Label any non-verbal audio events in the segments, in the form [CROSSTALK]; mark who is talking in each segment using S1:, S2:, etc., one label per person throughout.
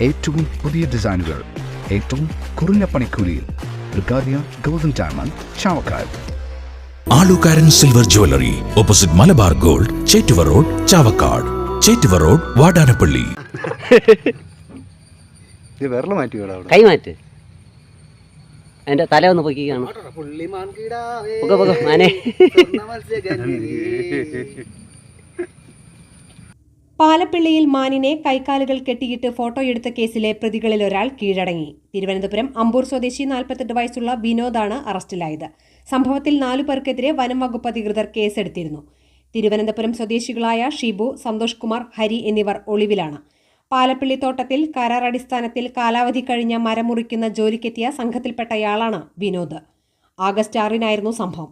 S1: ഏറ്റവും പുതിയ ഡിസൈനുകൾ ഏറ്റവും കുറഞ്ഞ പണിക്കൂലിയിൽ golden diamond Chavakkad.
S2: Alukaran silver jewellery opposite Malabar gold Chettuva road Chavakkad. Chettuva road Vadanappally. [LAUGHS]
S3: വിരൽ മാറ്റി
S4: അതിന്റെ തല ഒന്ന് പൊക്കി കാണും. പൊക്ക പൊക്ക മാനെ. [LAUGHS]
S5: പാലപ്പിള്ളിയിൽ മാനിനെ കൈക്കാലുകൾ കെട്ടിയിട്ട് ഫോട്ടോയെടുത്ത കേസിലെ പ്രതികളിൽ ഒരാൾ കീഴടങ്ങി. തിരുവനന്തപുരം അമ്പൂർ സ്വദേശി നാൽപ്പത്തെട്ട് വയസ്സുള്ള വിനോദാണ് അറസ്റ്റിലായത്. സംഭവത്തിൽ നാലു പേർക്കെതിരെ വനം വകുപ്പ് അധികൃതർ കേസെടുത്തിരുന്നു. തിരുവനന്തപുരം സ്വദേശികളായ ഷിബു സന്തോഷ് കുമാർ ഹരി എന്നിവർ ഒളിവിലാണ്. പാലപ്പിള്ളി തോട്ടത്തിൽ കരാർ അടിസ്ഥാനത്തിൽ കാലാവധി കഴിഞ്ഞ മരം മുറിക്കുന്ന ജോലിക്കെത്തിയ സംഘത്തിൽപ്പെട്ടയാളാണ് വിനോദ്. ആഗസ്റ്റ് ആറിനായിരുന്നു സംഭവം.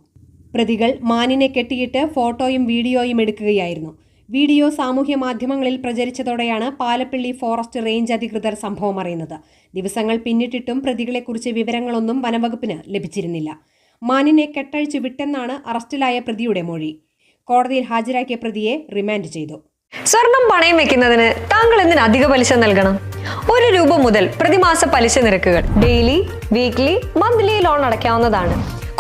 S5: പ്രതികൾ മാനിനെ കെട്ടിയിട്ട് ഫോട്ടോയും വീഡിയോയും എടുക്കുകയായിരുന്നു. വീഡിയോ സാമൂഹ്യ മാധ്യമങ്ങളിൽ പ്രചരിച്ചതോടെയാണ് പാലപ്പിള്ളി ഫോറസ്റ്റ് റേഞ്ച് അധികൃതർ സംഭവം അറിയുന്നത്. ദിവസങ്ങൾ പിന്നിട്ടിട്ടും പ്രതികളെക്കുറിച്ച് വിവരങ്ങളൊന്നും വനംവകുപ്പിന് ലഭിച്ചിരുന്നില്ല. മാനിനെ കെട്ടഴിച്ചു വിട്ടെന്നാണ് അറസ്റ്റിലായ പ്രതിയുടെ മൊഴി. കോടതിയിൽ ഹാജരാക്കിയ പ്രതിയെ റിമാൻഡ് ചെയ്തു.
S6: സ്വർണം പണയം വെക്കുന്നതിന് താങ്കൾ എന്തിന് അധിക പലിശ നൽകണം? ഒരു രൂപ മുതൽ പ്രതിമാസ പലിശ നിരക്കുകൾ ഡെയിലി വീക്ക്ലി മന്ത്ലി ലോൺ അടയ്ക്കാവുന്നതാണ്.